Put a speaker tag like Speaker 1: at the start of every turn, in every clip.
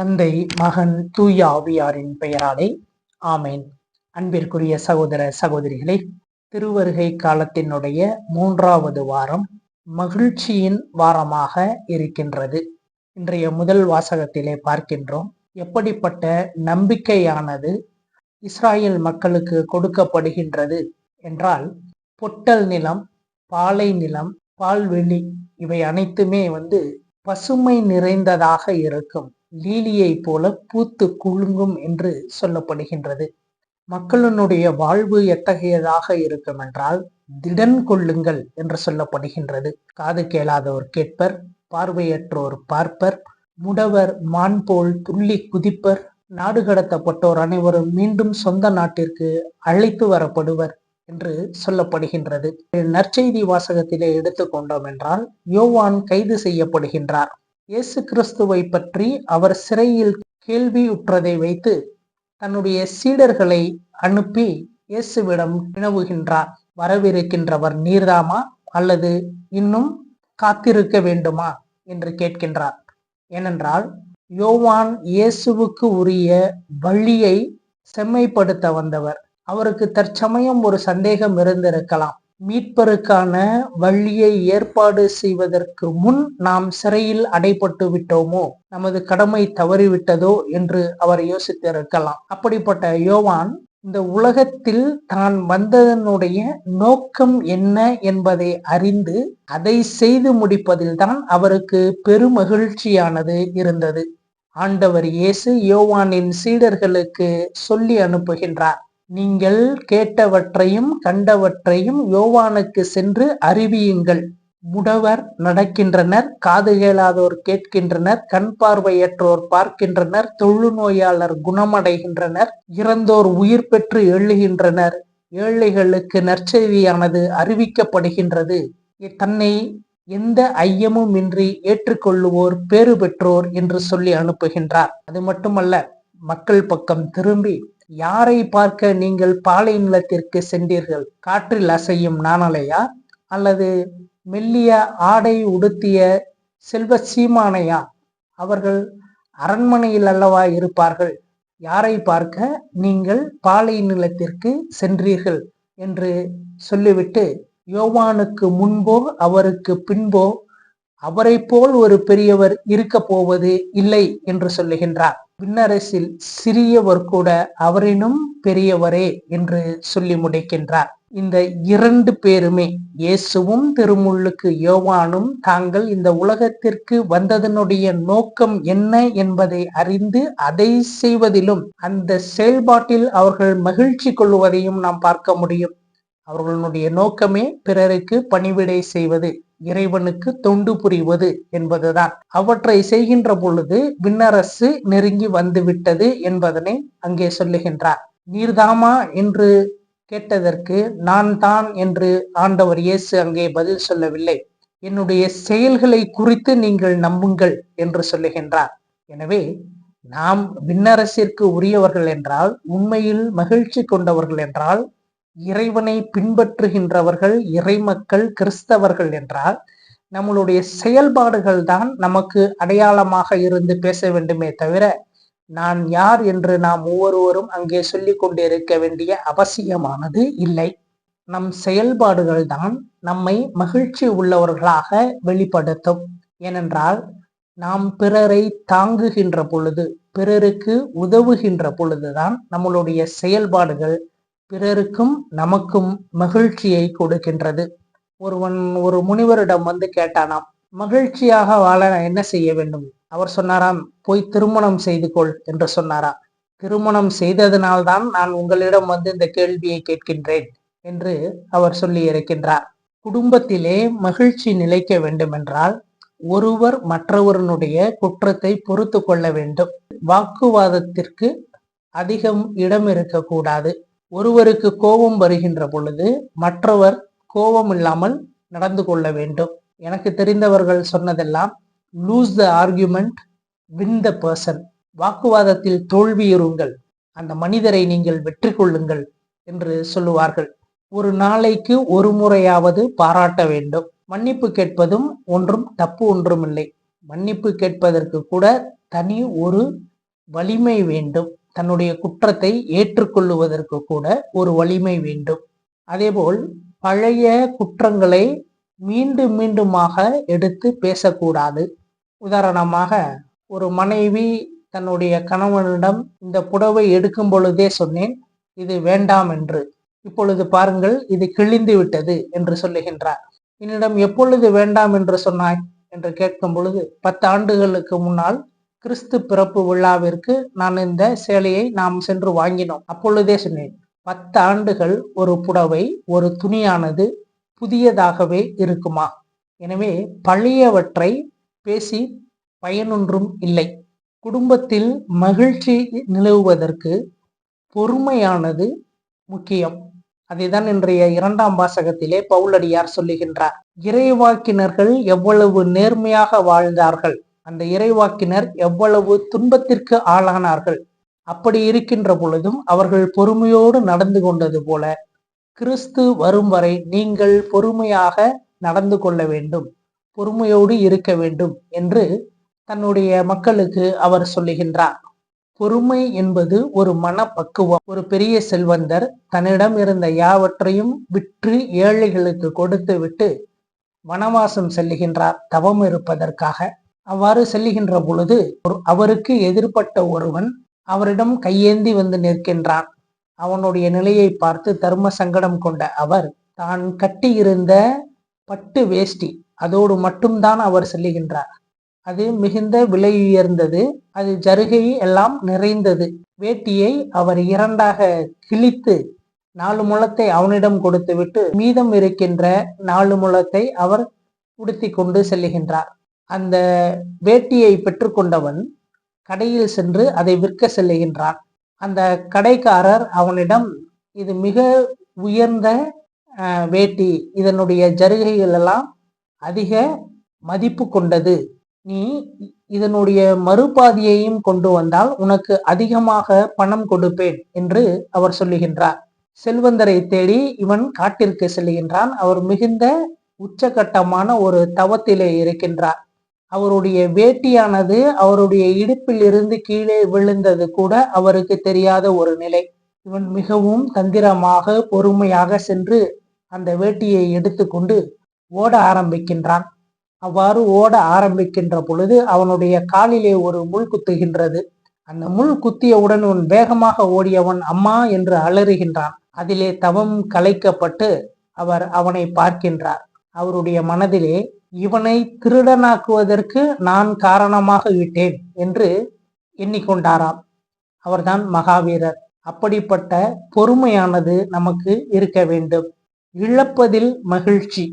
Speaker 1: தந்தை மகன் தூய ஆவியாரின் பெயராலே ஆமேன். அன்பிற்குரிய சகோதர சகோதரிகளே திருவருகை காலத்தினுடைய மூன்றாவது வாரம் மகிழ்ச்சியின் வாரமாக இருக்கின்றது. இன்றைய முதல் வாசகத்திலே பார்க்கின்றோம் எப்படிப்பட்ட நம்பிக்கையானது இஸ்ராயல் மக்களுக்கு கொடுக்கப்படுகின்றது என்றால் பொட்டல் நிலம் பாலை நிலம் பால்வெளி இவை அனைத்துமே வந்து பசுமை நிறைந்ததாக இருக்கும். லீலியை போல பூத்து குலுங்கும் என்று சொல்லப்படுகின்றது. மக்களினுடைய வாழ்வு எத்தகையதாக இருக்கும் என்றால் திடன் கொள்ளுங்கள் என்று சொல்லப்படுகின்றது. காது கேளாதோர் கேட்பர் பார்வையற்றோர் பார்ப்பர் முடவர் மான் போல் துள்ளி குதிப்பர் நாடு கடத்தப்பட்டோர் அனைவரும் மீண்டும் சொந்த நாட்டிற்கு அழைத்து வரப்படுவர் என்று சொல்லப்படுகின்றது. நற்செய்தி வாசகத்திலே எடுத்துக்கொண்டோம் என்றால் யோவான் கைது செய்யப்படுகின்றார். இயேசு கிறிஸ்துவை பற்றி அவர் சிறையில் கேள்வியுற்றதை வைத்து தன்னுடைய சீடர்களை அனுப்பி இயேசுவிடம் வினவுகின்றார். வரவிருக்கின்றவர் நீர்தாமா? அல்லது இன்னும் காத்திருக்க வேண்டுமா என்று கேட்கின்றார். ஏனென்றால் யோவான் இயேசுவுக்கு உரிய வழியை செம்மைப்படுத்த வந்தவர். அவருக்கு தற்சமயம் ஒரு சந்தேகம் இருந்திருக்கலாம். மீட்பருக்கான வழியை ஏற்பாடு செய்வதற்கு முன் நாம் சிறையில் அடைப்பட்டு விட்டோமோ? நமது கடமை தவறிவிட்டதோ? என்று அவர் யோசித்திருக்கலாம். அப்படிப்பட்ட யோவான் இந்த உலகத்தில் தான் வந்ததனுடைய நோக்கம் என்ன என்பதை அறிந்து அதை செய்து முடிப்பதில் தான் அவருக்கு பெருமகிழ்ச்சியானது இருந்தது. ஆண்டவர் இயேசு யோவானின் சீடர்களுக்கு சொல்லி அனுப்புகின்றார். நீங்கள் கேட்டவற்றையும் கண்டவற்றையும் யோவானுக்கு சென்று அறிவியுங்கள். முடவர் நடக்கின்றனர் காது கேளாதோர் கேட்கின்றனர் கண் பார்வையற்றோர் பார்க்கின்றனர் தொழுநோயாளர் குணமடைகின்றனர் இறந்தோர் உயிர் பெற்று எழுகின்றனர் ஏழைகளுக்கு நற்செய்தியானது அறிவிக்கப்படுகின்றது. தன்னை எந்த ஐயமும் இன்றி ஏற்றுக்கொள்ளுவோர் பேறு பெற்றோர் என்று சொல்லி அனுப்புகின்றார். அது மட்டுமல்ல மக்கள் பக்கம் திரும்பி யாரை பார்க்க நீங்கள் பாலை நிலத்திற்கு சென்றீர்கள்? காற்றில் அசையும் நாணலையா? அல்லது மெல்லிய ஆடை உடுத்திய செல்வ சீமானையா? அவர்கள் அரண்மனையில் அல்லவா இருப்பார்கள்? யாரை பார்க்க நீங்கள் பாலை நிலத்திற்கு சென்றீர்கள்? என்று சொல்லிவிட்டு யோவானுக்கு முன்போ அவருக்கு பின்போ அவரை போல் ஒரு பெரியவர் இருக்க போவது இல்லை என்று சொல்லுகின்றார். விண்ணரசில் சிறியவர் கூட அவரினும் பெரியவரே என்று சொல்லி முடிக்கின்றார். இந்த இரண்டு பேருமே இயேசுவும் திருமுள்ளுக்கு யோவானும் தாங்கள் இந்த உலகத்திற்கு வந்ததனுடைய நோக்கம் என்ன என்பதை அறிந்து அதை செய்வதிலும் அந்த செயல்பாட்டில் அவர்கள் மகிழ்ச்சி கொள்வதையும் நாம் பார்க்க முடியும். அவர்களுடைய நோக்கமே பிறருக்கு பணிவிடை செய்வது இறைவனுக்கு தொண்டு புரிவது என்பதுதான். அவற்றை செய்கின்ற பொழுது விண்ணரசு நெருங்கி வந்துவிட்டது என்பதனை அங்கே சொல்லுகின்றார். நீர்தாமா என்று கேட்டதற்கு நான் தான் என்று ஆண்டவர் இயேசு அங்கே பதில் சொல்லவில்லை. என்னுடைய செயல்களை குறித்து நீங்கள் நம்புங்கள் என்று சொல்லுகின்றார். எனவே நாம் விண்ணரசிற்கு உரியவர்கள் என்றால் உண்மையில் மகிழ்ச்சி கொண்டவர்கள் என்றால் இறைவனை பின்பற்றுகின்றவர்கள் இறைமக்கள் கிறிஸ்தவர்கள் என்றால் நம்மளுடைய செயல்பாடுகள் தான் நமக்கு அடையாளமாக இருந்து பேச வேண்டுமே தவிர நான் யார் என்று நாம் ஒவ்வொருவரும் அங்கே சொல்லிக் கொண்டிருக்க வேண்டிய அவசியமானது இல்லை. நம் செயல்பாடுகள் தான் நம்மை மகிழ்ச்சி உள்ளவர்களாக வெளிப்படுத்தும். ஏனென்றால் நாம் பிறரை தாங்குகின்ற பொழுது பிறருக்கு உதவுகின்ற பொழுதுதான் நம்மளுடைய செயல்பாடுகள் பிறருக்கும் நமக்கும் மகிழ்ச்சியை கொடுக்கின்றது. ஒருவன் ஒரு முனிவரிடம் வந்து கேட்டானாம் மகிழ்ச்சியாக வாழ நான் என்ன செய்ய வேண்டும்? அவர் சொன்னாராம் போய் திருமணம் செய்து கொள் என்று சொன்னாராம். திருமணம் செய்ததனால்தான் நான் உங்களிடம் வந்து இந்த கேள்வியை கேட்கின்றேன் என்று அவர் சொல்லி இருக்கின்றார். குடும்பத்திலே மகிழ்ச்சி நிலைக்க வேண்டும் என்றால் ஒருவர் மற்றவருடைய குற்றத்தை பொறுத்து கொள்ள வேண்டும். வாக்குவாதத்திற்கு அதிகம் இடம் இருக்கக்கூடாது ஒருவருக்கு கோபம் வருகின்ற பொழுது மற்றவர் கோபம் இல்லாமல் நடந்து கொள்ள வேண்டும். எனக்கு தெரிந்தவர்கள் சொன்னதெல்லாம் lose the argument win the person வாக்குவாதத்தில் தோல்வியுறுங்கள் அந்த மனிதரை நீங்கள் வெற்றி கொள்ளுங்கள் என்று சொல்லுவார்கள். ஒரு நாளைக்கு ஒரு முறையாவது பாராட்ட வேண்டும். மன்னிப்பு கேட்பதும் ஒன்றும் தப்பு ஒன்றும் இல்லை மன்னிப்பு கேட்பதற்கு கூட தனி ஒரு வலிமை வேண்டும். தன்னுடைய குற்றத்தை ஏற்றுக்கொள்ளுவதற்கு கூட ஒரு வலிமை வேண்டும். அதேபோல் பழைய குற்றங்களை மீண்டும் மீண்டுமாக எடுத்து பேசக்கூடாது. உதாரணமாக ஒரு மனைவி தன்னுடைய கணவனிடம் இந்த புடவை எடுக்கும் பொழுதே சொன்னேன் இது வேண்டாம் என்று. இப்பொழுது பாருங்கள் இது கிழிந்து விட்டது என்று சொல்லுகின்றார். என்னிடம் எப்பொழுது வேண்டாம் என்று சொன்னாய்? என்று கேட்கும் பொழுது பத்து ஆண்டுகளுக்கு முன்னால் கிறிஸ்து பிறப்பு விழாவிற்கு நான் இந்த சேலையை நாம் சென்று வாங்கினோம். அப்பொழுதே சொன்னேன் பத்து ஆண்டுகள் ஒரு புடவை ஒரு துணியானது புதியதாகவே இருக்குமா? எனவே பழையவற்றை பேசி பயனொன்றும் இல்லை. குடும்பத்தில் மகிழ்ச்சி நிலவுவதற்கு பொறுமையானது முக்கியம். அதைதான் இன்றைய இரண்டாம் வாசகத்திலே பவுலடியார் சொல்லுகின்றார். இறைவாக்கினர்கள் எவ்வளவு நேர்மையாக வாழ்ந்தார்கள். அந்த இறைவாக்கினர் எவ்வளவு துன்பத்திற்கு ஆளானார்கள். அப்படி இருக்கின்ற பொழுதும் அவர்கள் பொறுமையோடு நடந்து கொண்டது போல கிறிஸ்து வரும் வரை நீங்கள் பொறுமையாக நடந்து கொள்ள வேண்டும் பொறுமையோடு இருக்க வேண்டும் என்று தன்னுடைய மக்களுக்கு அவர் சொல்லுகின்றார். பொறுமை என்பது ஒரு மனப்பக்குவம். ஒரு பெரிய செல்வந்தர் தன்னிடம் இருந்த யாவற்றையும் விற்று ஏழைகளுக்கு கொடுத்து விட்டு வனவாசம் செல்லுகின்றார் தவம் இருப்பதற்காக. அவ்வாறு செல்லுகின்ற பொழுது அவருக்கு எதிர்பட்ட ஒருவன் அவரிடம் கையேந்தி வந்து நிற்கின்றான். அவனுடைய நிலையை பார்த்து தர்ம சங்கடம் கொண்ட அவர் தான் கட்டியிருந்த பட்டு வேஷ்டி அதோடு மட்டும்தான் அவர் செல்லுகின்றார். அது மிகுந்த விலை உயர்ந்தது அது ஜருகை எல்லாம் நிறைந்தது. வேட்டியை அவர் இரண்டாக கிழித்து நாலு முழத்தை அவனிடம் கொடுத்துவிட்டு மீதம் இருக்கின்ற நாலு முழத்தை அவர் உடுத்தி கொண்டு செல்லுகின்றார். அந்த வேட்டியை பெற்றுக்கொண்டவன் கடையில் சென்று அதை விற்க செல்லுகின்றான். அந்த கடைக்காரர் அவனிடம் இது மிக உயர்ந்த வேட்டி இதனுடைய ஜருகைகள் எல்லாம் அதிக மதிப்பு கொண்டது. நீ இதனுடைய மறுபாதியையும் கொண்டு வந்தால் உனக்கு அதிகமாக பணம் கொடுப்பேன் என்று அவர் சொல்லுகின்றார். செல்வந்தரை தேடி இவன் காட்டிற்கு செல்லுகின்றான். அவர் மிகுந்த உச்சகட்டமான ஒரு தவத்திலே இருக்கின்றார். அவருடைய வேட்டியானது அவருடைய இடுப்பில் இருந்து கீழே விழுந்தது கூட அவருக்கு தெரியாத ஒரு நிலை. இவன் மிகவும் தந்திரமாக பொறுமையாக சென்று அந்த வேட்டியை எடுத்துக்கொண்டு ஓட ஆரம்பிக்கின்றான். அவ்வாறு ஓட ஆரம்பிக்கின்ற பொழுது அவனுடைய காலிலே ஒரு முள் குத்துகின்றது. அந்த முள் குத்தியவுடன் உன் வேகமாக ஓடியவன் அம்மா என்று அலறுகின்றான். அதிலே தவம் கலைக்கப்பட்டு அவர் அவனை பார்க்கின்றார். அவருடைய மனதிலே இவனை திருடனாக்குவதற்கு நான் காரணமாக விட்டேன் என்று எண்ணிக்கொண்டாராம். அவர்தான் மகாவீரர். அப்படிப்பட்ட பொறுமையானது நமக்கு இருக்க வேண்டும். இழப்பதில் மகிழ்ச்சி.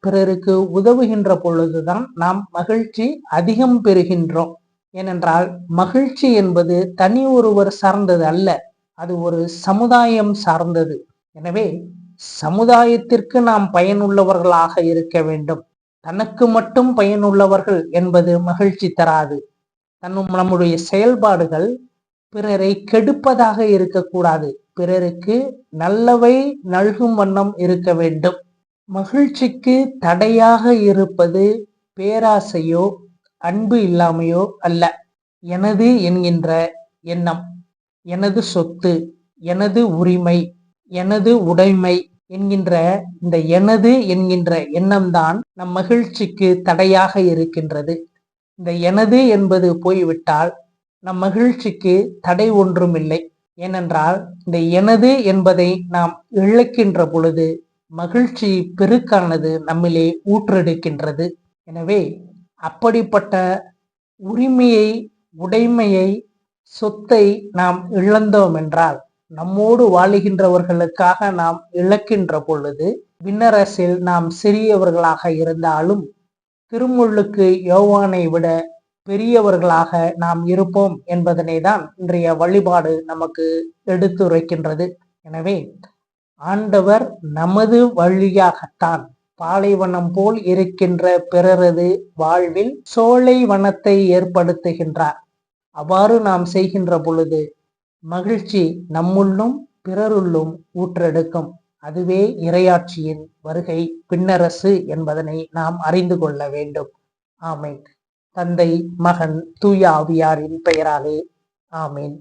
Speaker 1: பிறருக்கு உதவுகின்ற பொழுதுதான் நாம் மகிழ்ச்சி அதிகம் பெறுகின்றோம். ஏனென்றால் மகிழ்ச்சி என்பது தனி ஒருவர் சார்ந்தது அல்ல. அது ஒரு சமுதாயம் சார்ந்தது. எனவே சமுதாயத்திற்கு நாம் பயனுள்ளவர்களாக இருக்க வேண்டும். தனக்கு மட்டும் பயனுள்ளவர்கள் என்பது மகிழ்ச்சி தராது. தன்னும் நம்முடைய செயல்பாடுகள் பிறரை கெடுப்பதாக இருக்கக்கூடாது. பிறருக்கு நல்லவை நல்கும் வண்ணம் இருக்க வேண்டும். மகிழ்ச்சிக்கு தடையாக இருப்பது பேராசையோ அன்பு இல்லாமையோ அல்ல. எனது என்கின்ற எண்ணம் எனது சொத்து எனது உரிமை எனது உடைமை என்கின்ற இந்த எனது என்கின்ற எண்ணம்தான் நம் மகிழ்ச்சிக்கு தடையாக இருக்கின்றது. இந்த எனது என்பது போய்விட்டால் நம் மகிழ்ச்சிக்கு தடை ஒன்றும் இல்லை ஏனென்றால் இந்த எனது என்பதை நாம் இழக்கின்ற பொழுது மகிழ்ச்சி பெருக்கானது நம்மிலே ஊற்றெடுக்கின்றது. எனவே அப்படிப்பட்ட உரிமையை உடைமையை சொத்தை நாம் இழந்தோம் என்றால் நம்மோடு வாழுகின்றவர்களுக்காக நாம் இழக்கின்ற பொழுது விண்ணரசில் நாம் சிறியவர்களாக இருந்தாலும் திருமுள்ளுக்கு யோவானை விட பெரியவர்களாக நாம் இருப்போம் என்பதனை தான் இன்றைய வழிபாடு நமக்கு எடுத்துரைக்கின்றது. எனவே ஆண்டவர் நமது வழியாகத்தான் பாலைவனம் போல் இருக்கின்ற பிறரது வாழ்வில் சோலை வனத்தை ஏற்படுத்துகின்றார். அவ்வாறு நாம் செய்கின்ற பொழுது மகிழ்ச்சி நம்முள்ளும் பிறருள்ளும் ஊற்றெடுக்கும். அதுவே இரையாட்சியின் வருகை பின்னரசு என்பதனை நாம் அறிந்து கொள்ள வேண்டும். ஆமீன். தந்தை மகன் தூய ஆவியாரின் பெயராலே. ஆமீன்.